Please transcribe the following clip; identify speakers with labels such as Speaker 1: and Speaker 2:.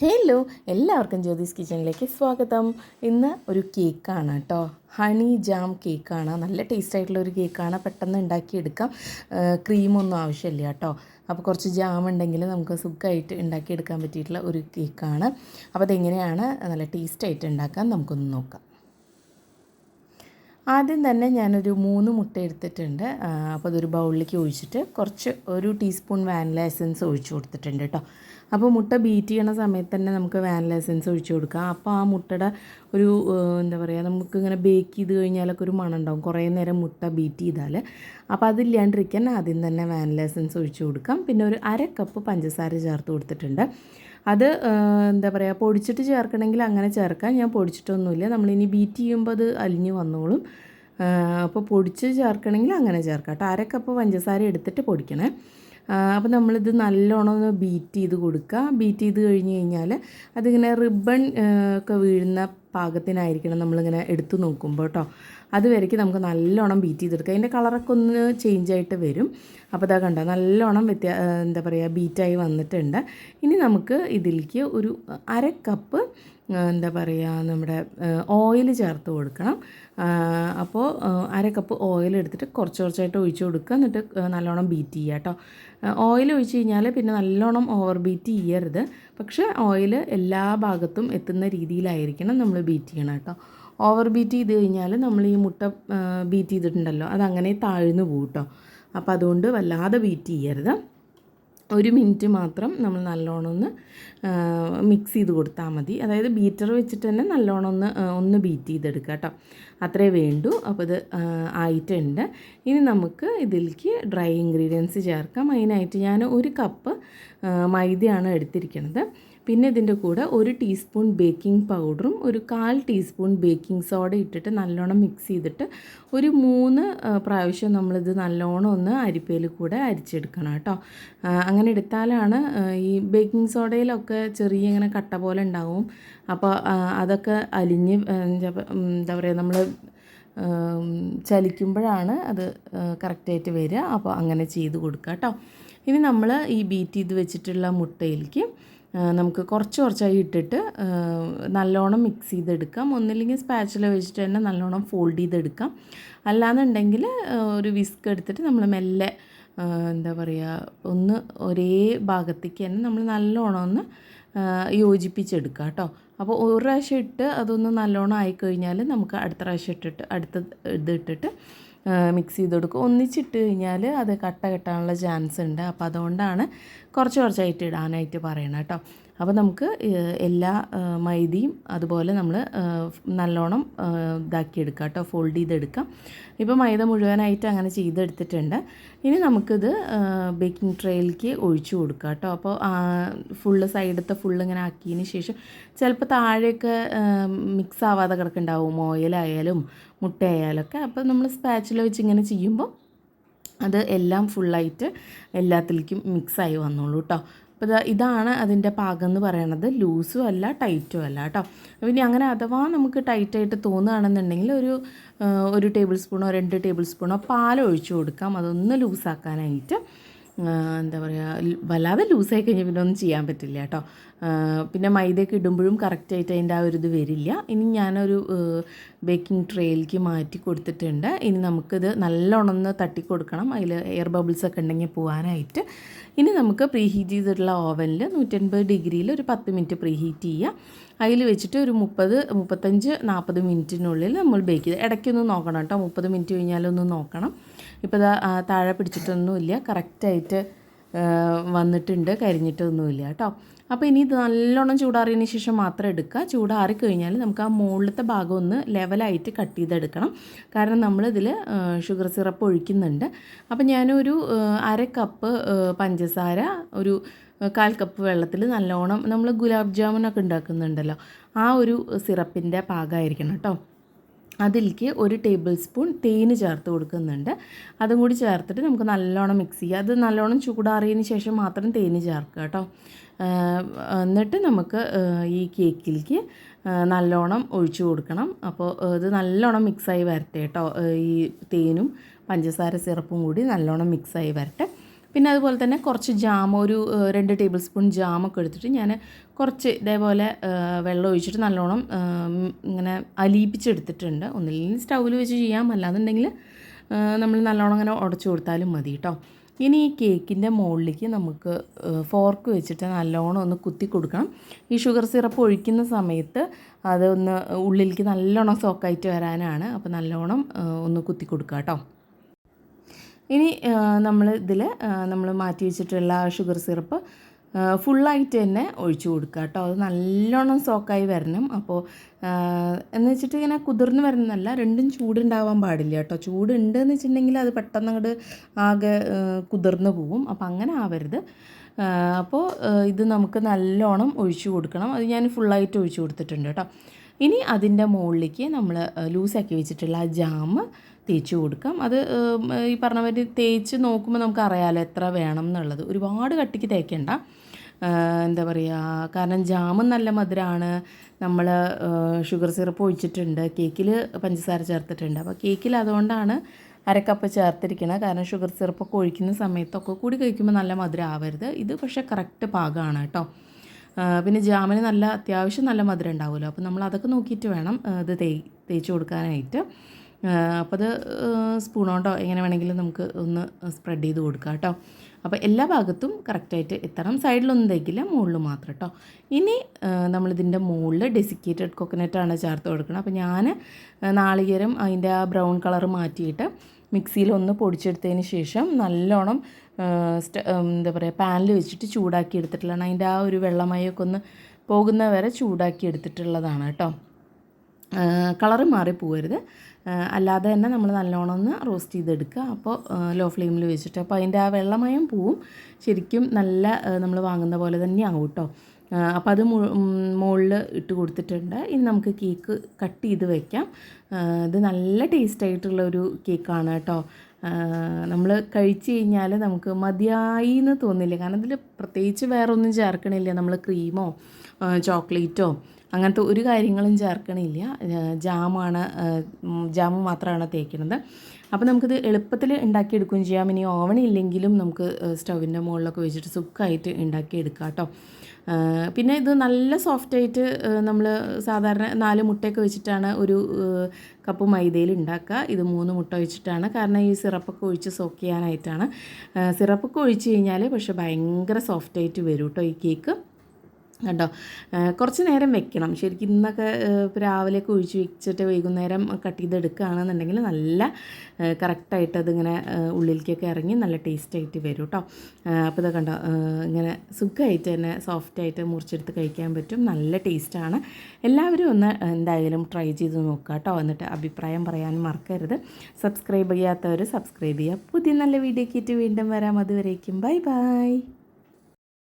Speaker 1: Hello എല്ലാവർക്കും ജ്യോതിസ് കിച്ചണിലേക്ക് സ്വാഗതം. ഇന്ന് ഒരു കേക്കാണ് കേട്ടോ. ഹണി ജാം കേക്കാണ്. നല്ല ടേസ്റ്റ് ആയിട്ടുള്ള ഒരു കേക്കാണ്. പെട്ടെന്ന് ഉണ്ടാക്കിയെടുക്കാം. ക്രീമൊന്നും ആവശ്യമില്ല കേട്ടോ. അപ്പോൾ കുറച്ച് ജാം ഉണ്ടെങ്കിൽ നമുക്ക് സുഖമായിട്ട് ഉണ്ടാക്കിയെടുക്കാൻ പറ്റിയിട്ടുള്ള ഒരു കേക്കാണ്. അപ്പോൾ അതെങ്ങനെയാണ്? നല്ല ടേസ്റ്റായിട്ട് ഉണ്ടാക്കാൻ നമുക്കൊന്ന് നോക്കാം. ആദ്യം തന്നെ ഞാനൊരു മൂന്ന് മുട്ട എടുത്തിട്ടുണ്ട്. അപ്പോൾ അതൊരു ബൗളിലേക്ക് ഒഴിച്ചിട്ട് കുറച്ച് ഒരു ടീസ്പൂൺ വാനില എസൻസ് ഒഴിച്ചു കൊടുത്തിട്ടുണ്ട് കേട്ടോ. അപ്പോൾ മുട്ട ബീറ്റ് ചെയ്യണ സമയത്ത് തന്നെ നമുക്ക് വാനില എസൻസ് ഒഴിച്ചു കൊടുക്കാം. അപ്പോൾ ആ മുട്ടയുടെ ഒരു എന്താ പറയുക നമുക്ക് ഇങ്ങനെ ബേക്ക് ചെയ്ത് കഴിഞ്ഞാലൊക്കെ ഒരു മണം ഉണ്ടാവും. കുറേ നേരം മുട്ട ബീറ്റ് ചെയ്താൽ അപ്പോൾ അതില്ലാണ്ടിരിക്കാൻ ആദ്യം തന്നെ വാനില എസൻസ് ഒഴിച്ചു കൊടുക്കാം. പിന്നെ ഒരു അര കപ്പ് പഞ്ചസാര ചേർത്ത് കൊടുത്തിട്ടുണ്ട്. അത് എന്താ പറയുക പൊടിച്ചിട്ട് ചേർക്കണമെങ്കിൽ അങ്ങനെ ചേർക്കാം. ഞാൻ പൊടിച്ചിട്ടൊന്നുമില്ല. നമ്മളിനി ബീറ്റ് ചെയ്യുമ്പോൾ അത് അലിഞ്ഞ് വന്നോളും. അപ്പോൾ പൊടിച്ച് ചേർക്കണമെങ്കിൽ അങ്ങനെ ചേർക്കാം കേട്ടോ. അര കപ്പ് പഞ്ചസാര എടുത്തിട്ട് പൊടിക്കണേ. അപ്പോൾ നമ്മളിത് നല്ലോണം ഒന്ന് ബീറ്റ് ചെയ്ത് കൊടുക്കുക. ബീറ്റ് ചെയ്ത് കഴിഞ്ഞ് കഴിഞ്ഞാൽ അതിങ്ങനെ റിബൺ ഒക്കെ വീഴുന്ന പാകത്തിനായിരിക്കണം നമ്മളിങ്ങനെ എടുത്തു നോക്കുമ്പോൾ കേട്ടോ അതുവരേക്ക് നമുക്ക് നല്ലോണം ബീറ്റ് ചെയ്തെടുക്കുക അതിന്റെ കളറൊക്കെ ഒന്ന് ചേഞ്ച് ആയിട്ട് വരും. അപ്പോൾ അതാ കണ്ടോ നല്ലോണം വ്യത്യാ എന്താ പറയുക ബീറ്റായി വന്നിട്ടുണ്ട്. ഇനി നമുക്ക് ഇതിലേക്ക് ഒരു അര കപ്പ് എന്താ പറയുക നമ്മുടെ ഓയിൽ ചേർത്ത് കൊടുക്കണം. അപ്പോൾ അര കപ്പ് ഓയിൽ എടുത്തിട്ട് കുറച്ച് കുറച്ചായിട്ട് ഒഴിച്ച് കൊടുക്കുക. എന്നിട്ട് നല്ലോണം ബീറ്റ് ചെയ്യുക കേട്ടോ ഓയിൽ ഒഴിച്ച് കഴിഞ്ഞാൽ പിന്നെ നല്ലോണം ഓവർ ബീറ്റ് ചെയ്യരുത്. പക്ഷേ ഓയിൽ എല്ലാ ഭാഗത്തും എത്തുന്ന രീതിയിലായിരിക്കണം നമ്മൾ ബീറ്റ് ചെയ്യണം കേട്ടോ. ഓവർ ബീറ്റ് ചെയ്ത് കഴിഞ്ഞാൽ നമ്മൾ ഈ മുട്ട ബീറ്റ് ചെയ്തിട്ടുണ്ടല്ലോ അതങ്ങനെ താഴ്ന്നു പോകും കേട്ടോ. അപ്പോൾ അതുകൊണ്ട് വല്ലാതെ ബീറ്റ് ചെയ്യരുത്. ഒരു മിനിറ്റ് മാത്രം നമ്മൾ നല്ലോണം ഒന്ന് മിക്സ് ചെയ്ത് കൊടുത്താൽ മതി. അതായത് ബീറ്റർ വെച്ചിട്ട് തന്നെ നല്ലോണം ഒന്ന് ഒന്ന് ബീറ്റ് ചെയ്തെടുക്കുക കേട്ടോ. അത്രേ വേണ്ടൂ. അപ്പോൾ ഇത് ആയിട്ടുണ്ട്. ഇനി നമുക്ക് ഇതിലേക്ക് ഡ്രൈ ഇൻഗ്രീഡിയൻസ് ചേർക്കാം. അതിനായിട്ട് ഞാൻ ഒരു കപ്പ് മൈദയാണ് എടുത്തിരിക്കുന്നത്. പിന്നെ ഇതിന്റെ കൂടെ ഒരു ടീസ്പൂൺ ബേക്കിംഗ് പൗഡറും ഒരു കാൽ ടീസ്പൂൺ ബേക്കിംഗ് സോഡ ഇട്ടിട്ട് നല്ലോണം മിക്സ് ചെയ്തിട്ട് ഒരു മൂന്ന് പ്രാവശ്യം നമ്മളിത് നല്ലോണം ഒന്ന് അരിപ്പയിൽ കൂടെ അരിച്ചെടുക്കണം കേട്ടോ. അങ്ങനെ എടുത്താലാണ് ഈ ബേക്കിംഗ് സോഡയിലൊക്കെ ചെറിയ ഇങ്ങനെ കട്ട പോലെ ഉണ്ടാവും. അപ്പോൾ അതൊക്കെ അലിഞ്ഞ് എന്താ പറയുക നമ്മൾ ചലിക്കുമ്പോഴാണ് അത് കറക്റ്റായിട്ട് വരിക. അപ്പോൾ അങ്ങനെ ചെയ്ത് കൊടുക്കുക കേട്ടോ. ഇനി നമ്മൾ ഈ ബീറ്റ് ചെയ്ത് വെച്ചിട്ടുള്ള മുട്ടയിലേക്ക് നമുക്ക് കുറച്ച് കുറച്ചായി ഇട്ടിട്ട് നല്ലോണം മിക്സ് ചെയ്തെടുക്കാം. ഒന്നില്ലെങ്കിൽ സ്പാച്ചില വെച്ചിട്ട് തന്നെ നല്ലോണം ഫോൾഡ് ചെയ്തെടുക്കാം. അല്ലാന്നുണ്ടെങ്കിൽ ഒരു വിസ്ക് എടുത്തിട്ട് നമ്മൾ മെല്ലെ എന്താ പറയുക ഒന്ന് ഒരേ ഭാഗത്തേക്ക് തന്നെ നമ്മൾ നല്ലോണം ഒന്ന് യോജിപ്പിച്ചെടുക്കുക കേട്ടോ അപ്പോൾ ഒരു പ്രാവശ്യം ഇട്ട് അതൊന്ന് നല്ലോണം ആയിക്കഴിഞ്ഞാൽ നമുക്ക് അടുത്ത പ്രാവശ്യം ഇട്ടിട്ട് അടുത്ത ഇത് ഇട്ടിട്ട് മിക്സ് ചെയ്ത് കൊടുക്കും ഒന്നിച്ചിട്ട് കഴിഞ്ഞാൽ അത് കട്ട കെട്ടാനുള്ള ചാൻസ് ഉണ്ട്. അപ്പോൾ അതുകൊണ്ടാണ് കുറച്ച് കുറച്ചായിട്ട് ഇടാനായിട്ട് പറയണം കേട്ടോ. അപ്പോൾ നമുക്ക് എല്ലാ മൈദിയും അതുപോലെ നമ്മൾ നല്ലോണം ഇതാക്കിയെടുക്കുക ഇതാക്കിയെടുക്കാം കേട്ടോ. ഫോൾഡ് ചെയ്തെടുക്കാം. ഇപ്പോൾ മൈദ മുഴുവനായിട്ട് അങ്ങനെ ചെയ്തെടുത്തിട്ടുണ്ട്. ഇനി നമുക്കിത് ബേക്കിംഗ് ട്രേയിലേക്ക് ഒഴിച്ചു കൊടുക്കാം കേട്ടോ. അപ്പോൾ ഫുള്ള് സൈഡത്തെ ഫുള്ള് ഇങ്ങനെ ആക്കിയതിന് ശേഷം ചിലപ്പോൾ താഴെയൊക്കെ മിക്സ് ആവാതെ കിടക്കുന്നുണ്ടാവും. ഓയിലായാലും മുട്ടയായാലൊക്കെ അപ്പോൾ നമ്മൾ സ്പാച്ചിൽ വെച്ച് ഇങ്ങനെ ചെയ്യുമ്പോൾ അത് എല്ലാം ഫുള്ളായിട്ട് എല്ലാത്തിലേക്കും മിക്സായി വന്നോളൂ കേട്ടോ. അപ്പോൾ ഇതാ ഇതാണ് അതിന്റെ പാകം എന്ന് പറയണത്. ലൂസും അല്ല ടൈറ്റും അല്ല കേട്ടോ പിന്നെ അങ്ങനെ അഥവാ നമുക്ക് ടൈറ്റായിട്ട് തോന്നുകയാണെന്നുണ്ടെങ്കിൽ ഒരു ഒരു ടേബിൾ സ്പൂണോ രണ്ട് ടേബിൾ സ്പൂണോ പാൽ ഒഴിച്ചു കൊടുക്കാം. അതൊന്ന് ലൂസാക്കാനായിട്ട് എന്താ പറയുക വല്ലാതെ ലൂസായി കഴിഞ്ഞാൽ പിന്നെ ഒന്നും ചെയ്യാൻ പറ്റില്ല കേട്ടോ പിന്നെ മൈദയൊക്കെ ഇടുമ്പോഴും കറക്റ്റായിട്ട് അതിന്റെ ആ ഒരു ഇത് വരില്ല. ഇനി ഞാനൊരു ബേക്കിംഗ് ട്രേയിലേക്ക് മാറ്റി കൊടുത്തിട്ടുണ്ട്. ഇനി നമുക്കിത് നല്ലോണം ഒന്ന് തട്ടി കൊടുക്കണം അതിൽ എയർ ബബിൾസ് ഒക്കെ ഉണ്ടെങ്കിൽ പോകാനായിട്ട് ഇനി നമുക്ക് പ്രീ ഹീറ്റ് ചെയ്തിട്ടുള്ള ഓവനിൽ നൂറ്റൻപത് ഡിഗ്രിയിൽ ഒരു പത്ത് മിനിറ്റ് പ്രീ ഹീറ്റ് ചെയ്യുക അതിൽ വെച്ചിട്ട് ഒരു മുപ്പത് മുപ്പത്തഞ്ച് നാൽപ്പത് മിനിറ്റിനുള്ളിൽ നമ്മൾ ബേക്ക് ചെയ്ത് ഇടയ്ക്കൊന്ന് നോക്കണം കേട്ടോ. മുപ്പത് മിനിറ്റ് കഴിഞ്ഞാലൊന്ന് നോക്കണം. ഇപ്പോൾ താഴെ പിടിച്ചിട്ടൊന്നുമില്ല. കറക്റ്റായിട്ട് വന്നിട്ടുണ്ട് കരിഞ്ഞിട്ടൊന്നുമില്ല കേട്ടോ. അപ്പോൾ ഇനി ഇത് നല്ലോണം ചൂടാറിയതിന് ശേഷം മാത്രം എടുക്കുക. ചൂടാറി കഴിഞ്ഞാൽ നമുക്ക് ആ മുകളിലത്തെ ഭാഗം ഒന്ന് ലെവലായിട്ട് കട്ട് ചെയ്തെടുക്കണം. കാരണം നമ്മളിതിൽ ഷുഗർ സിറപ്പ് ഒഴിക്കുന്നുണ്ട്. അപ്പോൾ ഞാനൊരു അര കപ്പ് പഞ്ചസാര ഒരു കാൽ കപ്പ് വെള്ളത്തിൽ നല്ലോണം നമ്മൾ ഗുലാബ് ജാമുനൊക്കെ ഉണ്ടാക്കുന്നുണ്ടല്ലോ ആ ഒരു സിറപ്പിന്റെ പാകമായിരിക്കണം കേട്ടോ. അതിലേക്ക് ഒരു ടേബിൾ സ്പൂൺ തേന് ചേർത്ത് കൊടുക്കുന്നുണ്ട്. അതും കൂടി ചേർത്തിട്ട് നമുക്ക് നല്ലോണം മിക്സ് ചെയ്യുക അത് നല്ലോണം ചൂടാറിയതിന് ശേഷം മാത്രം തേന് ചേർക്കുക കേട്ടോ. എന്നിട്ട് നമുക്ക് ഈ കേക്കിലേക്ക് നല്ലോണം ഒഴിച്ചു കൊടുക്കണം. അപ്പോൾ ഇത് നല്ലോണം മിക്സായി വരട്ടെ കേട്ടോ. ഈ തേനും പഞ്ചസാര സിറപ്പും കൂടി നല്ലോണം മിക്സായി വരട്ടെ. പിന്നെ അതുപോലെ തന്നെ കുറച്ച് ജാം ഒരു രണ്ട് ടേബിൾ സ്പൂൺ ജാമൊക്കെ എടുത്തിട്ട് ഞാൻ കുറച്ച് ഇതേപോലെ വെള്ളം ഒഴിച്ചിട്ട് നല്ലോണം ഇങ്ങനെ അലിയിപ്പിച്ചെടുത്തിട്ടുണ്ട്. ഒന്നില്ലെങ്കിൽ സ്റ്റൗവിൽ വെച്ച് ചെയ്യാം. അല്ലാന്നുണ്ടെങ്കിൽ നമ്മൾ നല്ലോണം അങ്ങനെ ഉടച്ചു കൊടുത്താലും മതി കേട്ടോ ഇനി ഈ കേക്കിന്റെ മുകളിലേക്ക് നമുക്ക് ഫോർക്ക് വെച്ചിട്ട് നല്ലോണം ഒന്ന് കുത്തി കൊടുക്കണം. ഈ ഷുഗർ സിറപ്പ് ഒഴിക്കുന്ന സമയത്ത് അതൊന്ന് ഉള്ളിലേക്ക് നല്ലോണം സോക്കായിട്ട് വരാനാണ്. അപ്പോൾ നല്ലോണം ഒന്ന് കുത്തി കൊടുക്കുക കേട്ടോ ഇനി നമ്മൾ ഇതിൽ നമ്മൾ മാറ്റി വെച്ചിട്ടുള്ള ഷുഗർ സിറപ്പ് ഫുള്ളായിട്ട് തന്നെ ഒഴിച്ചു കൊടുക്കുക കേട്ടോ. അത് നല്ലോണം സോക്കായി വരണം. അപ്പോൾ എന്ന് വെച്ചിട്ട് ഇങ്ങനെ കുതിർന്ന് വരുന്നതല്ല രണ്ടും ചൂടുണ്ടാവാൻ പാടില്ല കേട്ടോ. ചൂടുണ്ട് എന്ന് വെച്ചിട്ടുണ്ടെങ്കിൽ അത് പെട്ടെന്ന് അങ്ങോട്ട് ആകെ കുതിർന്ന് പോവും അപ്പോൾ അങ്ങനെ ആവരുത്. അപ്പോൾ ഇത് നമുക്ക് നല്ലോണം ഒഴിച്ചു കൊടുക്കണം. അത് ഞാൻ ഫുള്ളായിട്ട് ഒഴിച്ചു കൊടുത്തിട്ടുണ്ട് കേട്ടോ. ഇനി അതിന്റെ മുകളിലേക്ക് നമ്മൾ ലൂസാക്കി വെച്ചിട്ടുള്ള ആ ജാം തേച്ച് കൊടുക്കാം. അത് ഈ പറഞ്ഞ മാതിരി തേച്ച് നോക്കുമ്പോൾ നമുക്ക് അറിയാമല്ലോ എത്ര വേണം എന്നുള്ളത്. ഒരുപാട് കട്ടിക്ക് തേക്കേണ്ട. എന്താ പറയുക കാരണം ജാമും നല്ല മധുരമാണ് നമ്മൾ ഷുഗർ സിറപ്പ് ഒഴിച്ചിട്ടുണ്ട്. കേക്കിൽ പഞ്ചസാര ചേർത്തിട്ടുണ്ട്. അപ്പോൾ കേക്കിൽ അതുകൊണ്ടാണ് അരക്കപ്പ് ചേർത്തിരിക്കുന്നത് കാരണം ഷുഗർ സിറപ്പൊക്കെ ഒഴിക്കുന്ന സമയത്തൊക്കെ കൂടി കഴിക്കുമ്പോൾ നല്ല മധുരം ആവരുത് ഇത് പക്ഷേ കറക്റ്റ് പാകമാണ് കേട്ടോ. പിന്നെ ജാമിന് നല്ല അത്യാവശ്യം നല്ല മധുരം ഉണ്ടാവുമല്ലോ. അപ്പോൾ നമ്മൾ അതൊക്കെ നോക്കിയിട്ട് വേണം ഇത് തേ തേച്ച് കൊടുക്കാനായിട്ട്. അപ്പോൾ അത് സ്പൂൺ കൊണ്ടോ എങ്ങനെ വേണമെങ്കിലും നമുക്ക് ഒന്ന് സ്പ്രെഡ് ചെയ്ത് കൊടുക്കാം കേട്ടോ. അപ്പോൾ എല്ലാ ഭാഗത്തും കറക്റ്റായിട്ട് എത്തണം. സൈഡിലൊന്നും തേക്കില്ല മുകളിൽ മാത്രം കേട്ടോ ഇനി നമ്മളിതിന്റെ മുകളിൽ ഡെസിക്കേറ്റഡ് കൊക്കനട്ടാണ് ചേർത്ത് കൊടുക്കണം. അപ്പോൾ ഞാൻ നാളികേരം അതിന്റെ ആ ബ്രൗൺ കളർ മാറ്റിയിട്ട് മിക്സിയിലൊന്ന് പൊടിച്ചെടുത്തതിന് ശേഷം നല്ലോണം എന്താ പറയുക പാനിൽ വെച്ചിട്ട് ചൂടാക്കി എടുത്തിട്ടുള്ളതാണ് അതിന്റെ ആ ഒരു വെള്ളമയൊക്കെ ഒന്ന് പോകുന്ന വരെ ചൂടാക്കി എടുത്തിട്ടുള്ളതാണ് കേട്ടോ കളറ് മാറി പോകരുത് അല്ലാതെ തന്നെ നമ്മൾ നല്ലോണം ഒന്ന് റോസ്റ്റ് ചെയ്തെടുക്കുക. അപ്പോൾ ലോ ഫ്ലെയിമിൽ വെച്ചിട്ട് അപ്പോൾ അതിന്റെ ആ വെള്ളമയം പോവും. ശരിക്കും നല്ല നമ്മൾ വാങ്ങുന്ന പോലെ തന്നെ ആവും കേട്ടോ. അപ്പോൾ അത് മുകളിൽ ഇട്ട് കൊടുത്തിട്ടുണ്ട്. ഇനി നമുക്ക് കേക്ക് കട്ട് ചെയ്ത് വയ്ക്കാം ഇത് നല്ല ടേസ്റ്റായിട്ടുള്ള ഒരു കേക്കാണ് കേട്ടോ. നമ്മൾ കഴിച്ചു കഴിഞ്ഞാൽ നമുക്ക് മതിയായി എന്ന് തോന്നില്ല. കാരണം ഇതിൽ പ്രത്യേകിച്ച് വേറെ ഒന്നും ചേർക്കണില്ല. നമ്മൾ ക്രീമോ ചോക്ലേറ്റോ അങ്ങനത്തെ ഒരു കാര്യങ്ങളും ചേർക്കണില്ല. ജാമാണ് ജാമ് മാത്രമാണ് തേക്കുന്നത് അപ്പോൾ നമുക്കിത് എളുപ്പത്തിൽ ഉണ്ടാക്കിയെടുക്കുകയും ചെയ്യാം. ഇനി ഓവൺ ഇല്ലെങ്കിലും നമുക്ക് സ്റ്റൗവിന്റെ മുകളിലൊക്കെ വെച്ചിട്ട് സുഖമായിട്ട് ഉണ്ടാക്കിയെടുക്കാം കേട്ടോ പിന്നെ ഇത് നല്ല സോഫ്റ്റായിട്ട് നമ്മൾ സാധാരണ നാല് മുട്ടയൊക്കെ വെച്ചിട്ടാണ് ഒരു കപ്പ് മൈദയിൽ ഉണ്ടാക്കുക. ഇത് മൂന്ന് മുട്ട വെച്ചിട്ടാണ്. കാരണം ഈ സിറപ്പൊക്കെ ഒഴിച്ച് സോക്ക് ചെയ്യാനായിട്ടാണ്. സിറപ്പൊക്കെ ഒഴിച്ച് കഴിഞ്ഞാൽ പക്ഷേ ഭയങ്കര സോഫ്റ്റായിട്ട് വരും കേട്ടോ ഈ കേക്ക് കേട്ടോ കുറച്ച് നേരം വെക്കണം. ശരിക്കും ഇന്നൊക്കെ രാവിലെയൊക്കെ ഒഴിച്ച് വെച്ചിട്ട് വൈകുന്നേരം കട്ട് ചെയ്തെടുക്കുകയാണെന്നുണ്ടെങ്കിൽ നല്ല കറക്റ്റായിട്ട് അതിങ്ങനെ ഉള്ളിലേക്കൊക്കെ ഇറങ്ങി നല്ല ടേസ്റ്റായിട്ട് വരും കേട്ടോ. അപ്പോൾ ഇത് കണ്ടോ ഇങ്ങനെ സുഖമായിട്ട് തന്നെ സോഫ്റ്റായിട്ട് മുറിച്ചെടുത്ത് കഴിക്കാൻ പറ്റും. നല്ല ടേസ്റ്റാണ്. എല്ലാവരും ഒന്ന് എന്തായാലും ട്രൈ ചെയ്ത് നോക്കുക കേട്ടോ. എന്നിട്ട് അഭിപ്രായം പറയാൻ മറക്കരുത്. സബ്സ്ക്രൈബ് ചെയ്യാത്തവർ സബ്സ്ക്രൈബ് ചെയ്യുക. പുതിയ നല്ല വീഡിയോ കിറ്റ് വീണ്ടും വരാം. അതുവരേക്കും ബൈ ബൈ.